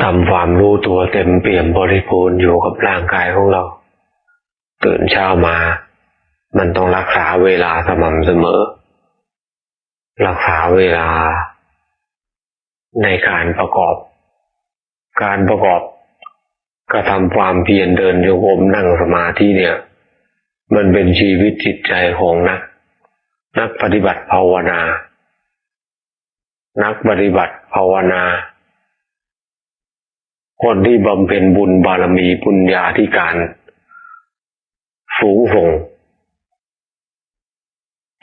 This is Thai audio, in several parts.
ทำความรู้ตัวเต็มเปี่ยมบริบูรณ์อยู่กับร่างกายของเรา ตื่นเช้ามา มันต้องรักษาเวลาสม่ำเสมอ รักษาเวลา ในการประกอบ การประกอบกระทำความเพียรเดินโยกมนั่งสมาธิเนี่ย มันเป็นชีวิตจิตใจของนัก นักปฏิบัติภาวนา นักปฏิบัติภาวนา คนที่บำเพ็ญบุญบารมีปุญญาธิการ สูงส่ง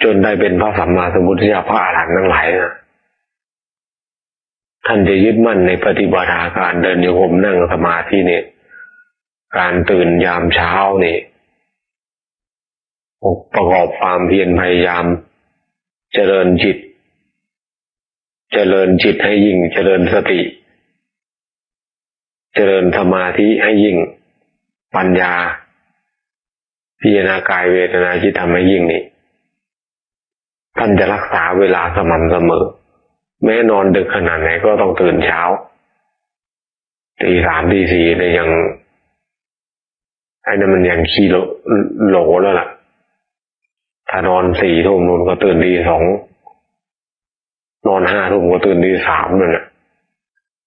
จนได้เป็นพระสัมมาสัมพุทธเจ้าพระอาหารหันต์ทั้งหลายนะท่านจะยึดมั่นในปฏิบัติการเดินโยมนั่งสมาธิเนี่ยการตื่นยามเช้านี่ประกอบความเพียรพยายาม เจริญจิต เจริญจิตให้ยิ่งเจริญสติ เจริญสมาธิให้ยิ่ง ปัญญา พิจารณากายเวทนาจิตทำให้ยิ่งนี่ท่านจะรักษาเวลาสม่ำเสมอ แม้นอนดึกขนาดไหนก็ต้องตื่นเช้าตีสามตีสี่เนี่ยยังไอ้นั่นมันยังขี้โหลโลแล้วล่ะ ถ้านอนสี่ทุ่มนู่นก็ตื่นตีสองนอนห้าทุ่มก็ตื่นตีสามนั่นแหละ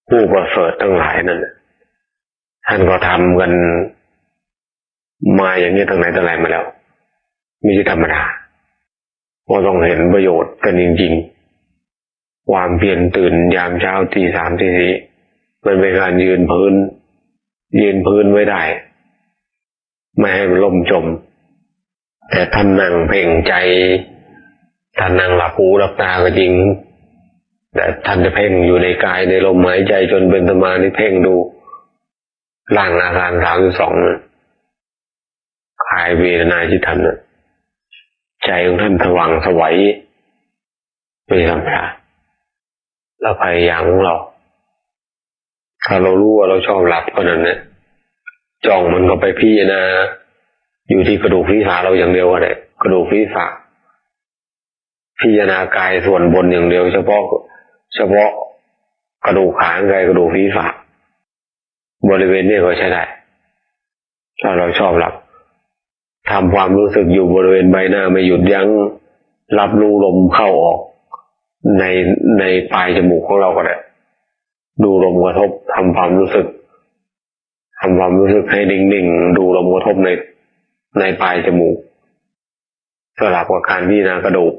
ผู้ประเสริฐทั้งหลายนั่นน่ะ ท่านก็ทำกันมาอย่างนี้ตั้งไหนตั้งไหนมาแล้วไม่ใช่ธรรมดาก็ต้องเห็นประโยชน์กันจริงๆ ความเพียรตื่นยามเช้าตีสามตีสี่มันเป็นการยืนพื้น ยืนพื้นไว้ได้ ไม่ให้มันล่มจม แต่ท่านนั่งเพ่งใจ ท่านนั่งหลับหูหลับตาก็จริง แต่ท่านจะเพ่งอยู่ในกายในลมหายใจจนเป็นสมาธิเพ่งดู ร่างอาการสามสิบสองนั้นกายเวทนาที่ทำนั้นใจของท่านสว่างสวัยไม่ธรรมดาแล้วพยายามของเรา ถ้าเรารู้ว่าเราชอบหลับก็นั้นเนี่ยจ้องมันก็ไปพิจารณาอยู่ที่กระดูกศีรษะเราอย่างเดียวก็ได้กระดูกศีรษะพิจารณากายส่วนบนอย่างเดียว เฉพาะ เฉพาะกระดูกขากายกระดูกศีรษะ บริเวณนี้ก็ใช้ได้ถ้าเราชอบหลับทำความรู้สึกอยู่บริเวณใบหน้าไม่หยุดยัง้งรับรู้ลมเข้าออก ในในปลายจมูกของเราก็ได้ดูลมกระทบทำความรู้สึกทำความรู้สึกให้นิ่งๆดูลมกระทบในในปลายจมูกสลับกับการพิจารณากระดูก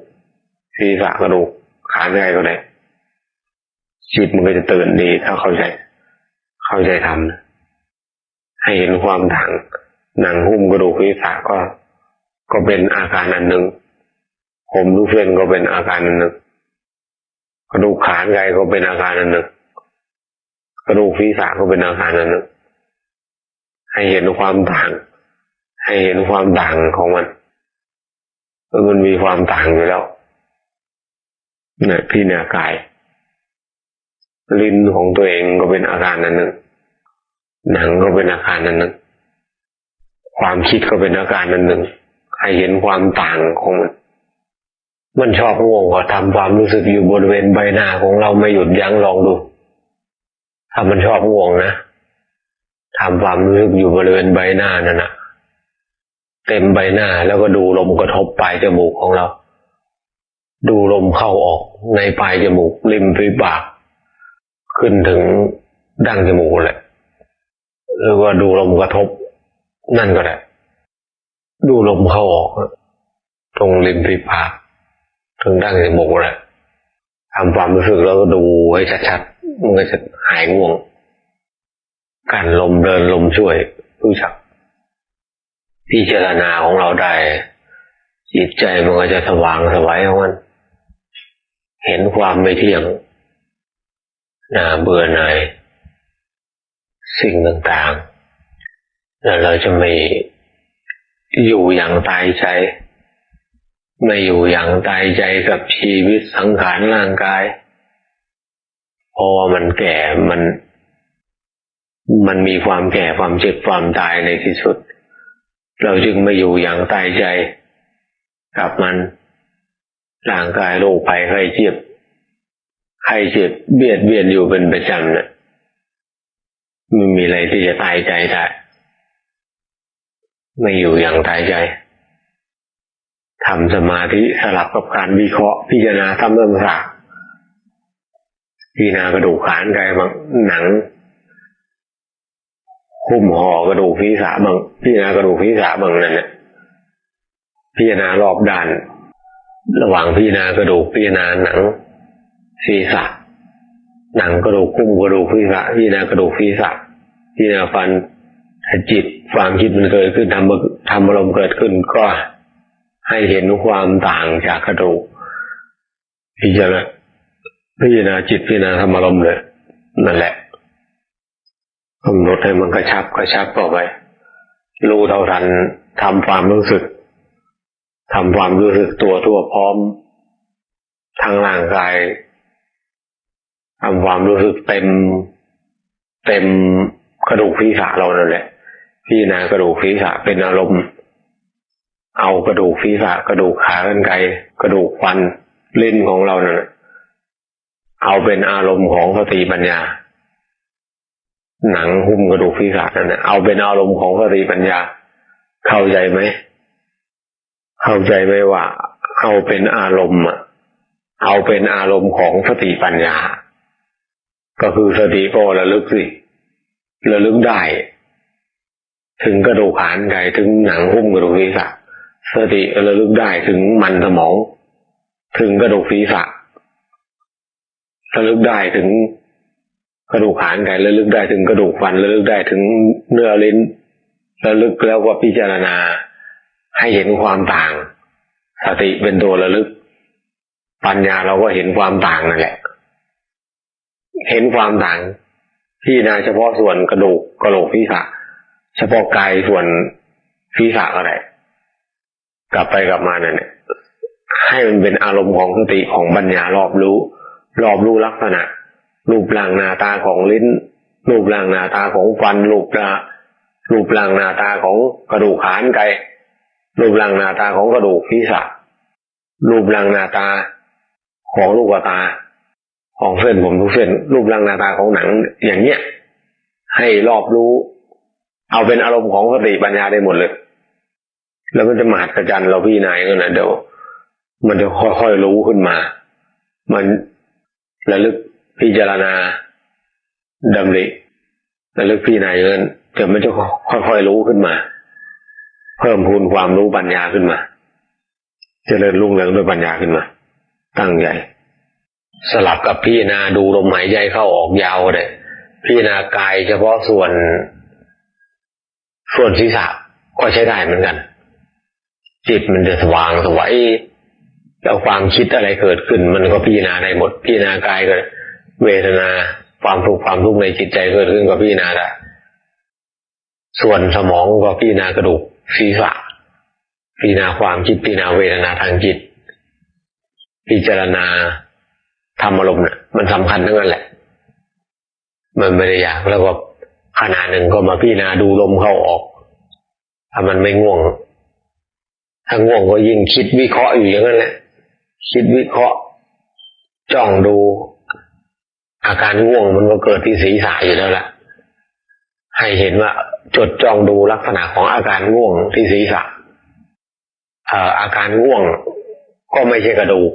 ศีรษะกระดูกขาใหญ่ก็ได้จิตมันก็จะตื่นดีถ้าเข้าใจ เข้าใจทำนะให้เห็นความต่างหนังหุ้มกระดูกศีรษะก็ก็เป็นอาการอันหนึ่งผมลูกเส้นก็เป็นอาการอันหนึ่งกระดูกขาใหญ่ก็เป็นอาการอันหนึ่งกระดูกศีรษะก็เป็นอาการอันหนึ่งให้เห็นความต่าง ให้เห็นความต่างของมันมันมีความต่างอยู่แล้วเนี่ยพี่เนี่ยกายลิ้นของตัวเองก็เป็นอาการนันหนึ่ง หนังก็เป็นอาการนั้นหนึ่งความคิดก็เป็นอาการนั้นหนึ่งให้เห็นความต่างของมันมันชอบง่วงก็ทำความรู้สึกอยู่บริเวณใบหน้าของเราไม่หยุดยั้งลองดู ถ้ามันชอบง่วงนะทำความรู้สึกอยู่บริเวณใบหน้านั่นนะเต็มใบหน้าแล้วก็ดูลมกระทบปลายจมูกของเรา ดูลมเข้าออกในปลายจมูกริมฝีปาก ขึ้นถึงดั้งจมูกแหละ หรือว่าดูลมกระทบ นั่นก็ได้ดูลมเข้าออก ตรงริมฝีปากถึงดั้งจมูกแหละทำความรู้สึกแล้วก็ดูให้ชัดๆมันก็จะหายง่วงการลมเดินลมช่วยรู้จักพิจารณาของเราได้จิตใจมันก็จะสว่างสวัยของมัน เห็นความไม่เที่ยงน่าเบื่อหน่าย สิ่งต่างๆแล้วเราจะไม่อยู่อย่างตายใจ ไม่อยู่อย่างตายใจกับชีวิตสังขารร่างกายเพราะว่ามันแก่มัน มันมีความแก่ความเจ็บความตายในที่สุด เราจึงไม่อยู่อย่างตายใจกับมันร่างกายโรคภัยไข้เจ็บไข้เจ็บเบียดเบียนอยู่เป็นประจำนะ ไม่มีอะไรที่จะตายใจได้ไม่อยู่อย่างตายใจทำสมาธิสลับกับการวิเคราะห์พิจารณาทำเรื่องศาสพิจารณากระดูกขานไกบางหนังหุ้มห่อกระดูกศีรษะบางพิจารณากระดูกศีรษะบางนั่นแหละพิจารณารอบด้าน ระหว่างพิจารณากระดูกพิจารณาหนังศีรษะ หนังกระดูกคุ้มกระดูกศีรษะพิจารณากระดูกศีรษะพิจารณาฟันจิตความคิดมันเกิดขึ้นทำทำอารมณ์เกิดขึ้นก็ให้เห็นความต่างจากกระดูกพิจารณาพิจารณาจิตพิจารณาธรรมอารมณ์เลยนั่นแหละกำหนดให้มันกระชับกระชับต่อไปรู้เท่าทันทำความรู้สึกทำความรู้สึกตัวทั่วพร้อมทางร่างกาย ทำความรู้สึกเต็ม เต็มกระดูกศีรษะเรานั่นแหละพี่นากระดูกศีรษะเป็นอารมณ์ เอากระดูกศีรษะกระดูกขากันไกกระดูกฟันลิ้นของเรานั่นเอาเป็นอารมณ์ของสติปัญญา หนังหุ้มกระดูกศีรษะนั่นเอาเป็นอารมณ์ของสติปัญญา เข้าใจไหมเข้าใจไหมว่า เอาเป็นอารมณ์เอาเป็นอารมณ์ของสติปัญญา ก็คือสติก็ระลึกสิระลึกได้ ถึงกระดูกขานไก่ถึงหนังหุ้มกระดูกศีรษะสติระลึกได้ถึงมันสมอง ถึงกระดูกศีรษะระลึกได้ถึงกระดูกขานไก่ระลึกได้ถึงกระดูกฟันระลึกได้ถึงเนื้อลิ้นระลึกแล้วก็พิจารณาให้เห็นความต่าง สติเป็นตัวระลึก ปัญญาเราก็เห็นความต่างนั่นแหละ เห็นความต่างที่นาเฉพาะส่วนกระดูกกระโหลกศีรษะเฉพาะกายส่วนศีรษะก็ได้กลับไปกลับมาเนั่นแหละให้มันเป็นอารมณ์ของสติของปัญญารอบรู้ รอบรู้ลักษณะ รูปร่างหน้าตาของลิ้น รูปร่างหน้าตาของฟันรูปร่างรูปร่างหน้าตาของกระดูกขานไกรูปร่างหน้าตาของกระดูกศีรษะรูปร่างหน้าตาของลูกตา ของเส้นผมทุกเส้นรูปร่างหน้าตาของหนัง อย่างเนี้ยให้รอบรู้ เอาเป็นอารมณ์ของสติปัญญาได้หมดเลย แล้วมันจะมหัศจรรย์เราพี่นายก็นะเดี๋ยวมันจะค่อยๆรู้ขึ้นมา มันระลึกพิจารณาดำริระลึกพี่นายเงินเดี๋ยวมันจะค่อยๆรู้ขึ้นมา เพิ่มพูนความรู้ปัญญาขึ้นมาจเจริญรุ่งเรืองด้วยปัญญาขึ้นมา ตั้งใหญ่ สลับกับพี่นาดูลมหายใจเข้าออกยาวเลยพี่นากายเฉพาะส่วน ส่วนศีรษะก็ใช้ได้เหมือนกัน จิตมันจะสว่างสวัยแล้วความคิดอะไรเกิดขึ้น มันก็พี่นาได้หมด พี่นากายก็เวทนาความทุกข์ความทุกข์ในจิตใจเกิดขึ้นก็พี่นาได้ส่วนสมองก็พี่นากระดูกศีรษะพิจารณาความคิดพิจารณาเวทนาทางจิต พิจารณา ธรรมอารมณ์เนี่ยมันสำคัญทั้งนั้นแหละ มันไม่ได้ยากแล้วก็ขณะหนึ่งก็มาพิจารณาดูลมเข้าออกถ้ามันไม่ง่วง ถ้าง่วงก็ยิ่งคิดวิเคราะห์อยู่อย่างนั้นแหละ คิดวิเคราะห์ จ้องดู อาการง่วงมันก็เกิดที่ศีรษะอยู่แล้วละให้เห็นว่าจดจ้องดูลักษณะของอาการง่วงที่ศีรษะอาการง่วงก็ไม่ใช่กระดูก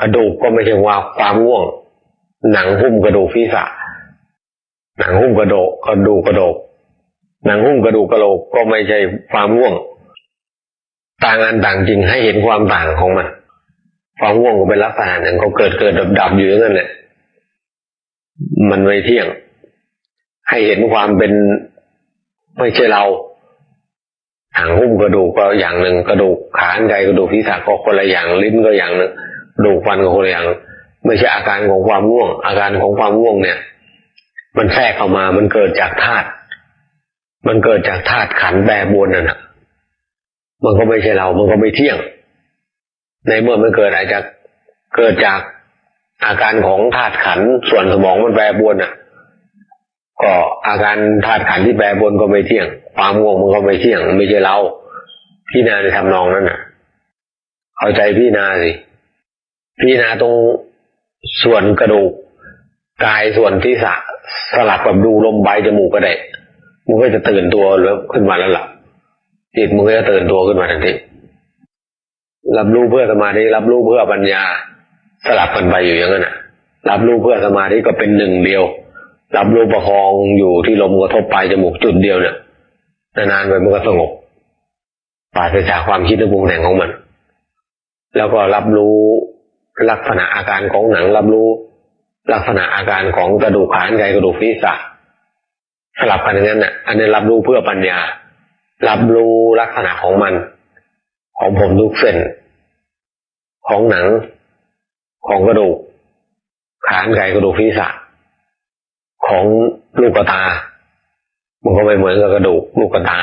กระดูกก็ไม่ใช่ว่าความง่วง หนังหุ้มกระดูกศีรษะ หนังหุ้มกระดูกกระดูกกระดูกหนังหุ้มกระดูกกระโหลกก็ไม่ใช่ความง่วง ต่างอันต่างจริงให้เห็นความต่างของมัน ความง่วงก็เป็นลักษณะหนึ่งเขาเกิดเกิดดับดับอยู่นั่นแหละมันไม่เที่ยง ให้เห็นความเป็นไม่ใช่เราหางหุ้มกระดูกก็อย่างหนึ่งกระดูกขาใจกระดูกศีรษะก็คนละอย่างลิ้นก็อย่างหนึ่ง ดูกฟันก็คนอย่างไม่ใช่อาการของความง่วง อาการของความง่วงเนี่ย มันแทรกเข้ามามันเกิดจากธาตุมันเกิดจากธาตุขันแปรบวนนั่นแหะมันก็ไม่ใช่เรา มันก็ไม่เที่ยง ในเมื่อมันเกิดอาจจะเกิดจากอาการของธาตุขันส่วนสมองมันแปรบวนอะ ก็อาการธาตุขันที่แปรบนก็ไม่เที่ยง ความง่วงมันก็ไม่เที่ยง ไม่ใช่เราพี่นาในทำนองนั้นน่ะเข้าใจพี่นาสิ พี่นาตรงส่วนกระดูกกายส่วนที่สะสลับกับดูลมใบจมูกก็ได้มันก็จะตื่นตัวแล้วขึ้นมาแล้วหล่ะจิตมันก็จะตื่นตัวขึ้นมาทันทีรับรู้เพื่อสมาธิรับรู้เพื่อปัญญา สลับกันไปอยู่อย่างนั้นนะรับรู้เพื่อสมาธิก็เป็นหนึ่งเดียว รับรู้ประคองอยู่ที่ลมกระทบปลายจมูกจุดเดียวเนี่ยนานๆไปมันก็สงบปราศจากความคิดและปรุงแต่งของมัน แล้วก็รับรู้ ลักษณะอาการของหนังรับรู้ ลักษณะอาการของกระดูกขานไกกระดูกศีรษะสลับกันอย่างนั้นน่ะ อันนี้รับรู้เพื่อปัญญา รับรู้ลักษณะของมัน ของผมทุกเส้น ของหนัง ของกระดูกขานไกกระดูกศีรษะของลูกตา มันก็ไม่เหมือนกับกระดูกลูกตา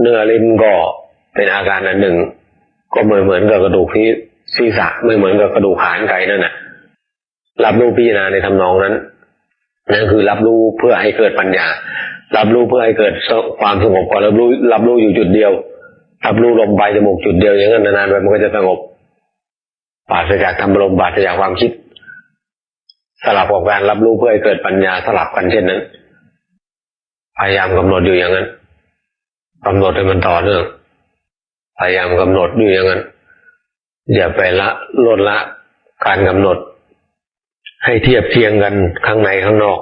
เนื้อลิ้นก็เป็นอาการอันหนึ่ง ก็เหมือนเหมือนกับกระดูกที่ ศีรษะไม่เหมือนกับกระดูกขานไก่นั่นน่ะ รับรู้พิจารณาในทำนองนั้น นั่นคือรับรู้เพื่อให้เกิดปัญญา รับรู้เพื่อให้เกิดความสงบก่อนรับรู้รับรู้อยู่จุดเดียว รับรู้ลมปลายจมูกจุดเดียวอย่างนั้นนานๆไปมันก็จะสงบปราศจากธรรมลมปราศจากความคิด สลับกับการรับรู้เพื่อให้เกิดปัญญาสลับกันเช่นนั้น พยายามกำหนดอยู่อย่างนั้นกำหนดให้มันต่อเนื่องพยายามกำหนดอยู่อย่างนั้น อย่าไปละลดละการกำหนด ให้เทียบเทียงกันข้างในข้างนอก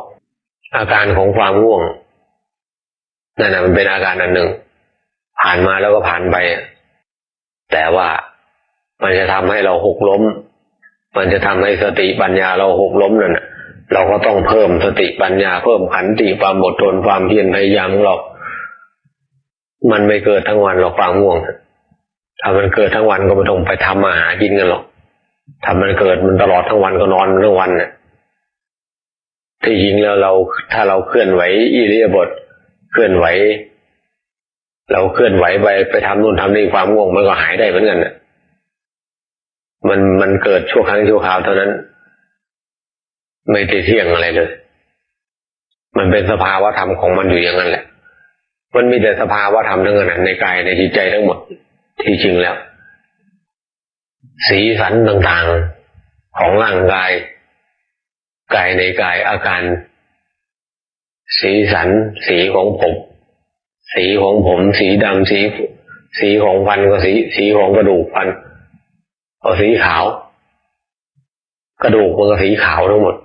อาการของความง่วงนั่นนะมันเป็นอาการอันหนึ่ง ผ่านมาแล้วก็ผ่านไป แต่ว่ามันจะทำให้เราหกล้ม มันจะทำให้สติปัญญาเราหกล้มนั่นนะเราก็ต้องเพิ่มสติปัญญาเพิ่มขันติความอดทนความเพียรพยายามของเรามันไม่เกิดทั้งวันหรอกความง่วง ถ้ามันเกิดทั้งวันก็ไม่ต้องไปทำมาหากินกันหรอกถ้ามันเกิดมันตลอดทั้งวันก็นอนทั้งวันเนี่ยที่จริงแล้วเราถ้าเราเคลื่อนไหวอิริยาบถเคลื่อนไหว เราเคลื่อนไหวไปไปทำนู่นทำนี่ความง่วงมันก็หายได้เหมือนกันน่ะมันมันเกิดชั่วครั้งชั่วคราวเท่านั้น ไม่ได้เที่ยงอะไรเลย มันเป็นสภาวะธรรมของมันอยู่อย่างนั้นแหละ มันมีแต่สภาวะธรรมทั้งนั้นในกายในจิตใจทั้งหมด ที่จริงแล้ว สีสันต่างๆของร่างกาย กายในกายอาการ สีสัน สีของผม สีของผม สีดำสีสีของฟันก็สี สีของกระดูกฟันก็สีขาว กระดูกมันก็สีขาวทั้งหมด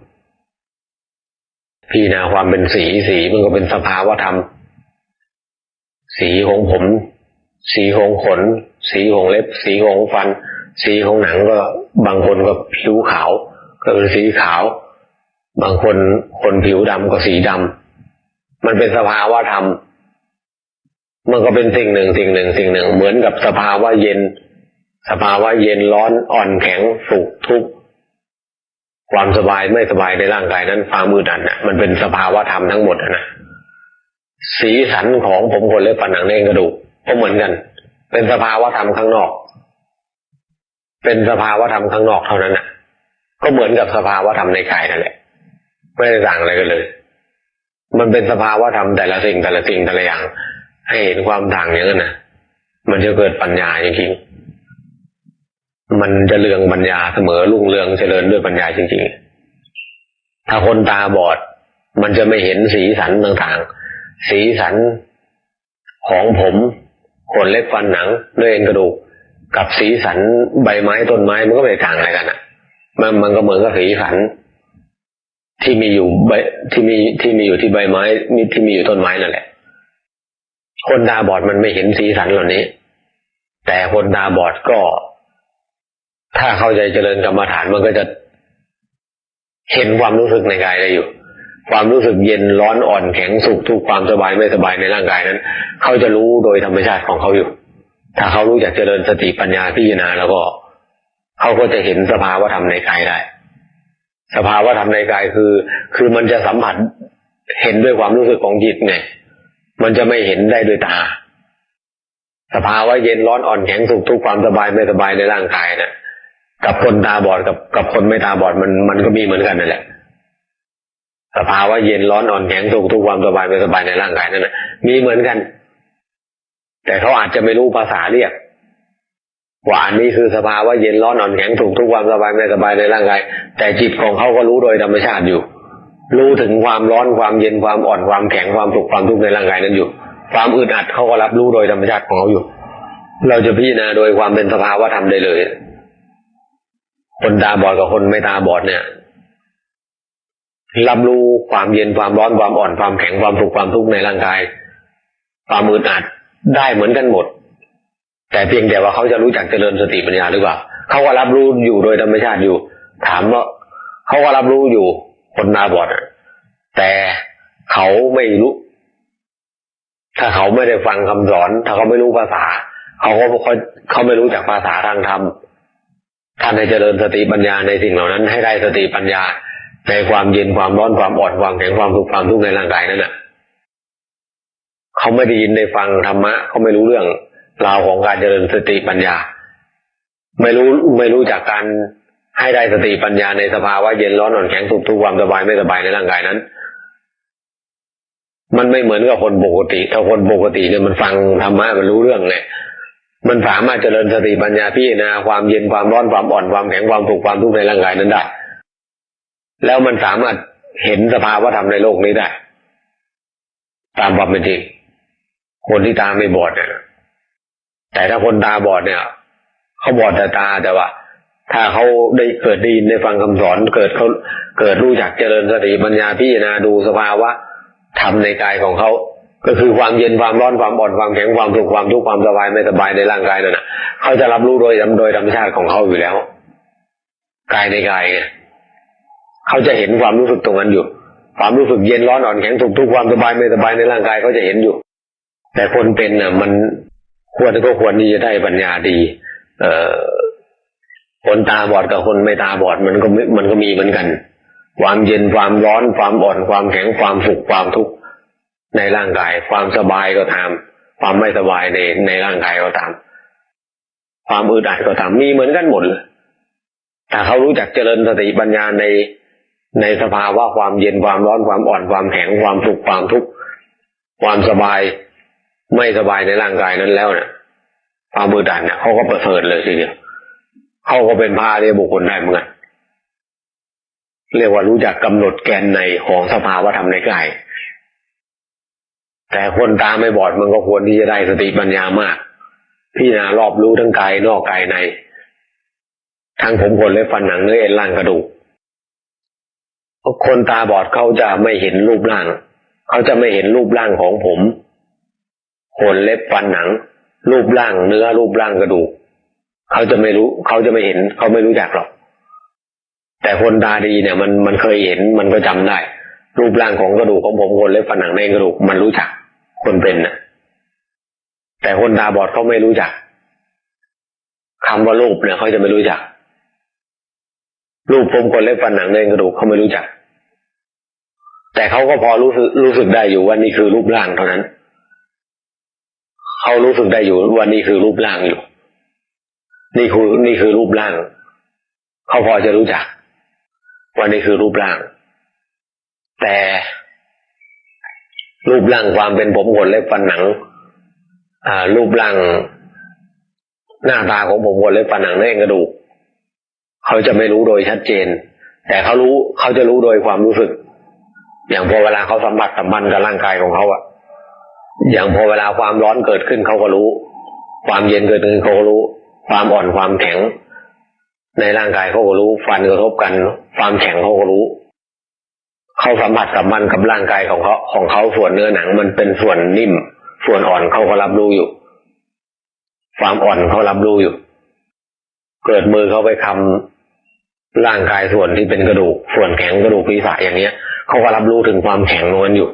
พี่นาความเป็นสีสีมันก็เป็นสภาวะธรรม สีของผม สีของขน สีของเล็บ สีของฟัน สีของหนังก็บางคนก็ผิวขาว ก็คือสีขาว บางคนคนผิวดำก็สีดำมันเป็นสภาวะธรรมมันก็เป็นสิ่งหนึ่งสิ่งหนึ่งสิ่งหนึ่ง เหมือนกับสภาวะเย็น สภาวะเย็นร้อนอ่อนแข็งสุขทุกข์ความสบายไม่สบายในร่างกายนั้นความมืดอันน่ะมันเป็นสภาวะธรรมทั้งหมดนะสีสันของผมคนเล็บปันหนังเน่งกระดูก ก็เหมือนกัน เป็นสภาวะธรรมข้างนอก เป็นสภาวะธรรมข้างนอกเท่านั้นน่ะ ก็เหมือนกับสภาวะธรรมในกายนั่นแหละ ไม่ได้ต่างอะไรกันเลย มันเป็นสภาวะธรรมแต่ละสิ่งแต่ละสิ่งแต่ละอย่าง ให้เห็นความต่างอย่างนั้นนะมันจะเกิดปัญญาจริงๆ มันจะเรืองปัญญาเสมอรุ่งเรืองเจริญด้วยปัญญาจริงๆ ถ้าคนตาบอด มันจะไม่เห็นสีสันต่างๆ สีสันของผม ขนเล็บฟันหนังเนื้อเอ็นกระดูกกับสีสันใบไม้ต้นไม้มันก็ไม่ต่างอะไรกันอะ มันมันก็เหมือนกับสีสัน ที่มีอยู่ใบที่มีที่มีอยู่ที่ใบไม้มีที่มีอยู่ต้นไม้นั่นแหละ คนตาบอดมันไม่เห็นสีสันเหล่านี้ แต่คนตาบอดก็ ถ้าเข้าใจเจริญกรรมฐานมันก็จะเห็นความรู้สึกในกายได้อยู่ ความรู้สึกเย็นร้อนอ่อนแข็งสุขทุกความสบายไม่สบายในร่างกายนั้น เขาจะรู้โดยธรรมชาติของเขาอยู่ ถ้าเขารู้จักเจริญสติปัญญาพิจารณาแล้วก็เขาก็จะเห็นสภาวะธรรมในกายได้ สภาวะธรรมในกายคือ คือมันจะสัมผัสเห็นด้วยความรู้สึกของจิตไงมันจะไม่เห็นได้ด้วยตา สภาวะเย็นร้อนอ่อนแข็งสุขทุกความสบายไม่สบายในร่างกายนะ่ะกับคนตาบอดกับกับคนไม่ตาบอดมันมันก็มีเหมือนกันนั่นแหละ สภาวะเย็นร้อนอ่อนแข็งสุขทุกความสบายไม่สบายในร่างกายนั่นนะมีเหมือนกัน แต่เขาอาจจะไม่รู้ภาษาเรียกว่าอันนี้คือสภาวะเย็นร้อนอ่อนแข็งถูกทุกความสบายไม่สบายในร่างกาย แต่จิตของเขาก็รู้โดยธรรมชาติอยู่ รู้ถึงความร้อนความเย็นความอ่อนความแข็งความสุขความทุกข์ในร่างกายนั้นอยู่ ความอึดอัดเขาก็รับรู้โดยธรรมชาติของเขาอยู่ เราจะพิจารณาโดยความเป็นสภาวะธรรมได้เลย คนตาบอดกับคนไม่ตาบอดเนี่ย รับรู้ความเย็นความร้อนความอ่อนความแข็งความสุขความทุกข์ในร่างกาย ความอึดอัดได้เหมือนกันหมด แต่เพียงแต่ว่าเขาจะรู้จักเจริญสติปัญญาหรือเปล่าเขาก็รับรู้อยู่โดยธรรมชาติอยู่ ถามว่าเขาก็รับรู้อยู่คนตาบอดแต่เขาไม่รู้ ถ้าเขาไม่ได้ฟังคำสอน ถ้าเขาไม่รู้ภาษา เขาก็เขาเขาไม่รู้จักภาษาทางธรรมท่านให้เจริญสติปัญญาในสิ่งเหล่านั้น ให้ได้สติปัญญา ในความเย็นความร้อนความอ่อนความแข็งความสุขความทุกข์ในร่างกายนั้นน่ะเขาไม่ได้ยินได้ฟังธรรมะเขาไม่รู้เรื่องราวของการเจริญสติปัญญา ไม่รู้ไม่รู้จากการให้ได้สติปัญญาในสภาวะเย็นร้อนอ่อนแข็งสุขทุกข์ความสบายไม่สบายในร่างกายนั้น มันไม่เหมือนกับคนปกติ ถ้าคนปกติเนี่ยมันฟังธรรมะมันรู้เรื่องไงมันสามารถเจริญสติปัญญาพิจารณาความเย็นความร้อนความอ่อนความแข็งความสุขความทุกข์ในร่างกายนั้นได้ แล้วมันสามารถเห็นสภาวะธรรมในโลกนี้ได้ ตามความเป็นจริงคนที่ตาไม่บอดเนี่ยแต่ถ้าคนตาบอดเนี่ยเขาบอดแต่ตาแต่ว่า ถ้าเขาได้เกิดได้ยินได้ฟังคำสอน เกิดเขาเกิดรู้จักเจริญสติปัญญาพิจารณาดูสภาวะธรรมในกายของเขาก็คือความเย็นความร้อนความอ่อนความแข็งความสุขความทุกข์ความสบายไม่สบายในร่างกายนั่นนะเขาจะรับรู้โดยโดยธรรมชาติของเขาอยู่แล้ว กายในกายไง เขาจะเห็นความรู้สึกตรงนั้นอยู่ ความรู้สึกเย็นร้อนอ่อนแข็งสุขทุกความสบายไม่สบายในร่างกายเขาจะเห็นอยู่ แต่คนเป็นน่ะ มันควรก็ควรที่จะได้ปัญญาดี เอ่อคนตาบอดกับคนไม่ตาบอดมันก็มันก็มีเหมือนกัน ความเย็นความร้อนความอ่อนความแข็งความสุขความทุกข์ในร่างกาย ความสบายก็ตาม ความไม่สบายในในร่างกายก็ตาม ความอึดอัดก็ตามมีเหมือนกันหมดเลยแต่เขารู้จักเจริญสติปัญญาใน ในสภาวะความเย็นความร้อนความอ่อนความแข็งความสุขความทุกข์ความสบายไม่สบายในร่างกายนั้นแล้วเนะ่ะความมือดันเนี่ยเขาก็ประเสริฐเลยทีเดียวเขาก็เป็นพาเรียบุคคลได้เหมือนกันเรียกว่ารู้จักกำหนดแกนในของสภาวะธรรมในกายแต่คนตาไม่บอดมันก็ควรที่จะได้สติปัญญามาก พี่นารอบรู้ทั้งกายนอกกายใน ทั้งผมขนเล็บฟันหนังเนื้อเอ็นร่างกระดูก คนตาบอดเขาจะไม่เห็นรูปร่าง เขาจะไม่เห็นรูปร่างของผมขนเล็บฟันหนัง รูปร่างเนื้อรูปร่างกระดูก เขาจะไม่รู้ เขาจะไม่เห็น เขาไม่รู้จักหรอก แต่คนตาดีเนี่ย มันมันเคยเห็นมันก็จำได้ รูปร่างของกระดูกของผมขนเล็บฟันหนังในกระดูกมันรู้จัก คนเป็นนะแต่คนตาบอดเขาไม่รู้จักคำว่ารูปเนี่ยเขาจะไม่รู้จักรูปผมขนเล็บฟันหนังในกระดูกเขาไม่รู้จัก แต่เขาก็พอรู้สึกรู้สึกได้อยู่ว่านี่คือรูปร่างเท่านั้น เขารู้สึกได้อยู่ว่านี่คือรูปร่างอยู่ นี่คือนี่คือรูปร่าง เขาพอจะรู้จักว่านี่คือรูปร่าง แต่รูปร่างความเป็นผมขนเล็บฟันหนัง อ่า รูปร่างหน้าตาของผมขนเล็บฟันหนังแน่กระดูก เขาจะไม่รู้โดยชัดเจน แต่เขารู้เขาจะรู้โดยความรู้สึก อย่างพอเวลาเขาสัมผัสสัมพันธ์กับร่างกายของเขาอะอย่างพอเวลาความร้อนเกิดขึ้นเขาก็รู้ ความเย็นเกิดขึ้นเขาก็รู้ ความอ่อนความแข็ง ในร่างกายเขาก็รู้ ฟันกระทบกัน ความแข็งเขาก็รู้ เขาสัมผัสสัมพันธ์กับร่างกายของเขาของเขาส่วนเนื้อหนัง มันเป็นส่วนนิ่ม ส่วนอ่อนเขาก็รับรู้อยู่ ความอ่อนเขารับรู้อยู่ เกิดมือเขาไปคำร่างกายส่วนที่เป็นกระดูก ส่วนแข็งกระดูกศีรษะอย่างเนี้ย เขาก็รับรู้ถึงความแข็งนวลอยู่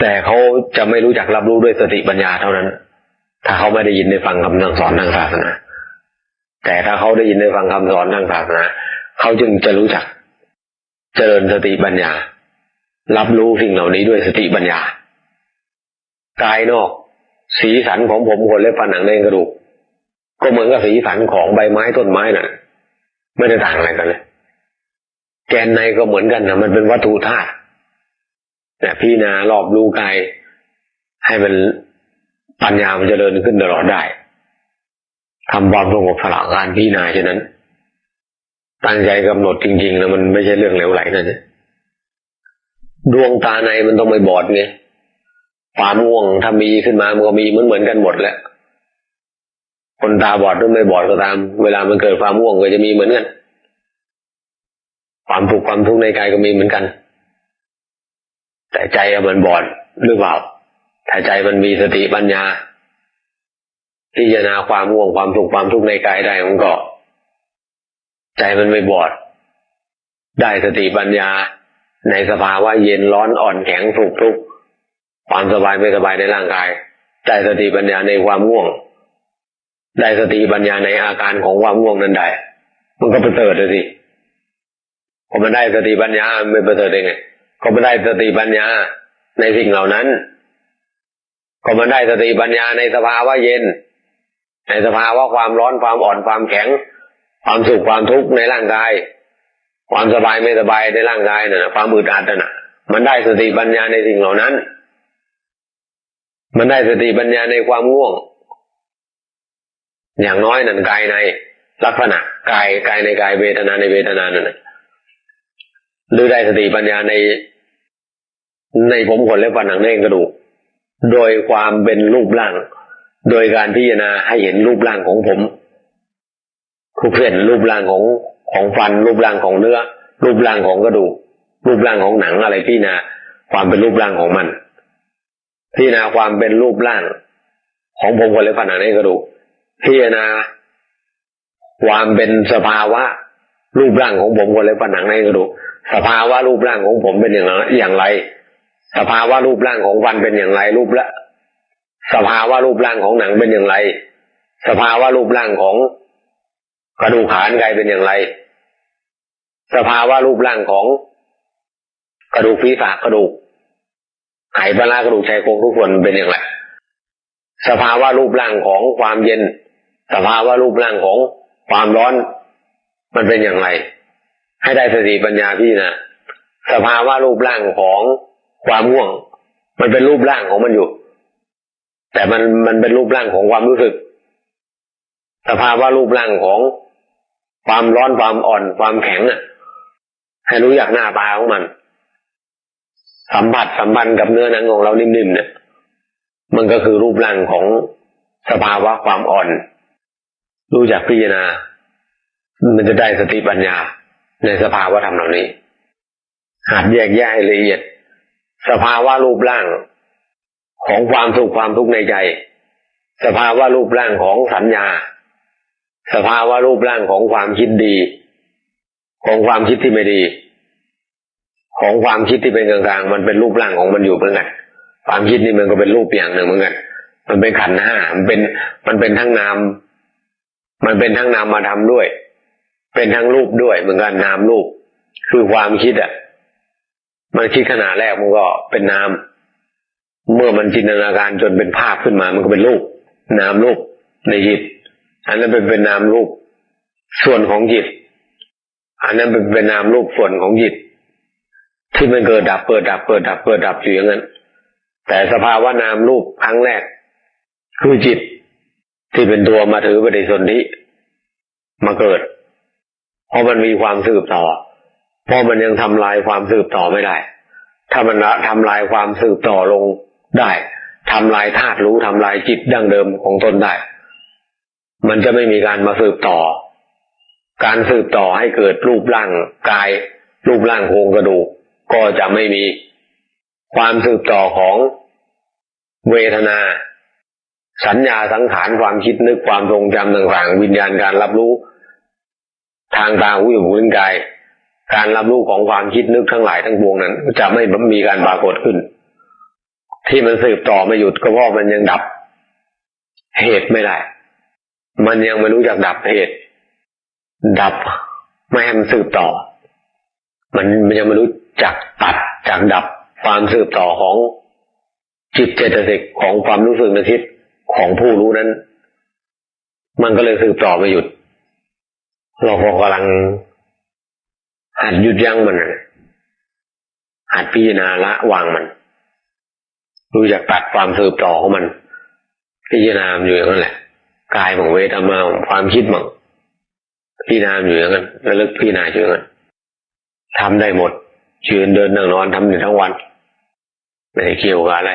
แต่เขาจะไม่รู้จักรับรู้ด้วยสติปัญญาเท่านั้น ถ้าเขาไม่ได้ยินได้ฟังคำสั่งสอนทางศาสนา แต่ถ้าเขาได้ยินได้ฟังคำสอนทางศาสนาเขาจึงจะรู้จัก เจริญสติปัญญา รับรู้สิ่งเหล่านี้ด้วยสติปัญญากายนอก สีสันของผมขนเล็บฟันหนังในกระดูกก็เหมือนกับสีสันของใบไม้ต้นไม้น่ะ ไม่ได้ต่างอะไรกันเลย แกนในก็เหมือนกันนะมันเป็นวัตถุธาตุแต่พี่นารอบรู้กายให้มันปัญญามันจเจริญขึ้นตลอดได้ทำความสงบสละการพี่นาฉะนั้น ตั้งใจกำหนดจริงๆแล้วมันไม่ใช่เรื่องเหลวไหลนะเนี่ยดวงตาในมันต้องไม่บอดไงความง่วงถ้ามีขึ้นมามันก็มีเหมือนเหมือนกันหมดแหละคนตาบอดหรือไม่บอดก็ตาม เวลามันเกิดความง่วงก็จะมีเหมือนกัน ความทุกข์ความทุกข์ในกายก็มีเหมือนกัน แต่ใจมันบอดหรือเปล่าถ้าใจมันมีสติปัญญาพิจารณาความง่วงความทุกข์ความทุกข์ในกายได้มันก็ใจมันไม่บอด ได้สติปัญญา ในสภาวะเย็นร้อนอ่อนแข็งสุขทุกข์ความสบายไม่สบายในร่างกาย ได้สติปัญญาในความง่วง ได้สติปัญญาในอาการของความง่วงนั้นได้ มันก็ประเสริฐเลยสิ พอมันได้สติปัญญาไม่ประเสริฐได้ไงก็มันได้สติปัญญาในสิ่งเหล่านั้น ก็มันได้สติปัญญาในสภาวะเย็น ในสภาวะความร้อนความอ่อนความแข็ง ความสุขความทุกข์ในร่างกาย ความสบายไม่สบายในร่างกายน่ะความอึดอัดน่ะ มันได้สติปัญญาในสิ่งเหล่านั้น มันได้สติปัญญาในความง่วง อย่างน้อยนั่นกายในลักษณะกายกายในกายเวทนาในเวทนานั่นนะ หรือได้สติปัญญาใน ในผมขนและฟันหนังเน่งกระดูก โดยความเป็นรูปร่าง โดยการพิจารณาให้เห็นรูปร่างของผมทุกเส้นรูปร่างของของฟัน รูปร่างของเนื้อ รูปร่างของกระดูก รูปร่างของหนังอะไรพิจารณาความเป็นรูปร่างของมัน พิจารณาความเป็นรูปร่างของผมขนและฟันหนังเน่งกระดูก พิจารณาความเป็นสภาวะรูปร่างของผมคนและผนังในกระดูก สภาวะรูปร่างของผมเป็นอย่างไรอย่างไร สภาวะรูปร่างของฟันเป็นอย่างไร รูปละ สภาวะรูปร่างของหนังเป็นอย่างไร สภาวะรูปร่างของกระดูกขานไกเป็นอย่างไร สภาวะรูปร่างของกระดูกฟีศากกระดูกไขปลากระดูกชายโครงทุกคนเป็นอย่างไร สภาวะรูปร่างของความเย็น สภาวะรูปร่างของความร้อน มันเป็นอย่างไร ให้ได้สติปัญญาพี่นะสภาวะรูปร่างของความง่วง มันเป็นรูปร่างของมันอยู่ แต่มันมันเป็นรูปร่างของความรู้สึก สภาวะรูปร่างของความร้อนความอ่อนความแข็งอะ ให้รู้อยากหน้าตาของมัน สัมผัสสัมพันธ์กับเนื้อหนังของเรานิ่มๆเนี่ยมันก็คือรูปร่างของสภาวะความอ่อน รู้จักพิจารณา มันจะได้สติปัญญา ในสภาวะธรรมเหล่านี้ หากแยกแยะให้ละเอียด สภาวะรูปร่างของความสุขความทุกข์ในใจ สภาวะรูปร่างของสัญญา สภาวะรูปร่างของความคิดดี ของความคิดที่ไม่ดี ของความคิดที่เป็นกลางๆมันเป็นรูปร่างของมันอยู่เหมือนกันความคิดนี่มันก็เป็นรูปอย่างหนึ่งเหมือนกัน มันเป็นขันห้ามันเป็น มันเป็นทั้งนาม มันเป็นทั้งนามมาทำด้วย เป็นทั้งรูปด้วยเหมือนกันนามรูป คือความคิดอะ มันคิดขนาดแรกมันก็เป็นนาม เมื่อมันจินตนาการจนเป็นภาพขึ้นมา มันก็เป็นรูป นามรูปในจิต อันนั้นเป็นเป็นนามรูป ส่วนของจิต อันนั้นเป็นเป็นนามรูปส่วนของจิต ที่มันเกิดดับเกิดดับเกิดดับเกิดดับอยู่อย่างนั้น แต่สภาวะนามรูปครั้งแรก คือจิตที่เป็นตัวมาถือปฏิสนธิมาเกิด เพราะมันมีความสืบต่อ เพราะมันยังทำลายความสืบต่อไม่ได้ ถ้ามันละทำลายความสืบต่อลงได้ทำลายธาตุรู้ทำลายจิตดั้งเดิมของตนได้ มันจะไม่มีการมาสืบต่อ การสืบต่อให้เกิดรูปร่างกาย รูปร่างโครงกระดูกก็จะไม่มีความสืบต่อของเวทนา สัญญาสังขารความคิดนึกความทรงจำต่างๆ วิญญาณการรับรู้ ทางตาหูจมูกลิ้นกาย การรับรู้ของความคิดนึกทั้งหลายทั้งปวงนั้น จะไม่มีการปรากฏขึ้น ที่มันสืบต่อไม่หยุดก็เพราะมันยังดับ เหตุไม่ได้ มันยังไม่รู้จักดับเหตุ ดับไม่ให้มันสืบต่อ มันมันยังไม่รู้จักตัดจากดับความสืบต่อของจิตเจตสิกของความรู้สึกนึกคิดของผู้รู้นั้น มันก็เลยสืบต่อไม่หยุด เราพอกำลังหัดหยุดยั้งมันนะหัดพิจารณาละวางมัน รู้จักตัดความสืบต่อของมัน พิจารณาอยู่อย่างนั้นแหละกายของเวทนาของความคิดมั่งพิจารณาอยู่อย่างนั้นระลึกพิจารณาอยู่อย่างนั้นทำได้หมดยืนเดินนั่งนอนทำอยู่ทั้งวันไม่ได้เกี่ยวกับอะไร